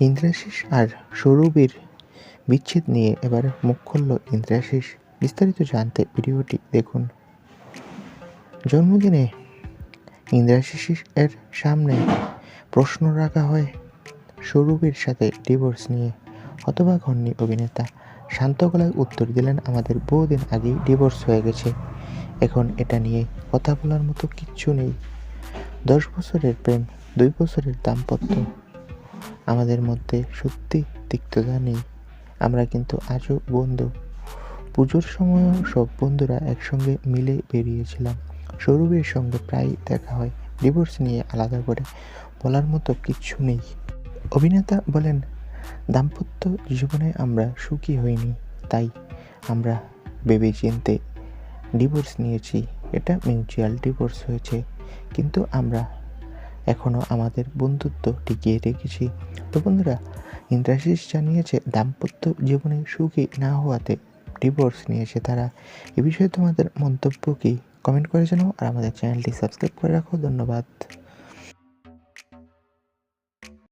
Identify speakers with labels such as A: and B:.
A: ইন্দ্রাশিস আর সৌরভীর বিচ্ছেদ নিয়ে এবার মুখ খুলল ইন্দ্রাশিস। বিস্তারিত জানতে ভিডিওটি দেখুন। জন্মদিনে ইন্দ্রাশিস এর সামনে প্রশ্ন রাখা হয় সৌরভীর সাথে ডিভোর্স নিয়ে। হতবাক হননি অভিনেতা। শান্ত গলায় উত্তর দিলেন, আমাদের বহুদিন আগেই ডিভোর্স হয়ে গেছে। এখন এটা নিয়ে কথা বলার মতো কিচ্ছু নেই। দশ বছরের প্রেম, দুই বছরের দাম্পত্য। আমাদের মধ্যে সত্যি তিক্ততা নেই। আমরা কিন্তু আজও বন্ধু। পুজোর সময়ও সব বন্ধুরা একসঙ্গে মিলে বেরিয়েছিলাম। সৌরভের সঙ্গে প্রায় দেখা হয়, ডিভোর্স নিয়ে আলাদা করে। বলার মতো কিচ্ছু নেই। অভিনেতা বলেন, দাম্পত্য জীবনে আমরা সুখী হইনি, তাই আমরা ভেবে চিনতে ডিভোর্স নিয়েছি। এটা মিউচুয়াল ডিভোর্স হয়েছে, কিন্তু আমরা এখনও আমাদের বন্ধুত্ব টিকিয়ে রেখেছি। তো বন্ধুরা, ইন্দ্রাশিস জানিয়েছে দাম্পত্য জীবনে সুখী না হওয়াতে ডিভোর্স নিয়েছে তারা। এ বিষয়ে তোমাদের মন্তব্য কি? কমেন্ট করে জানাও আর আমাদের চ্যানেলটি সাবস্ক্রাইব করে রাখো। ধন্যবাদ।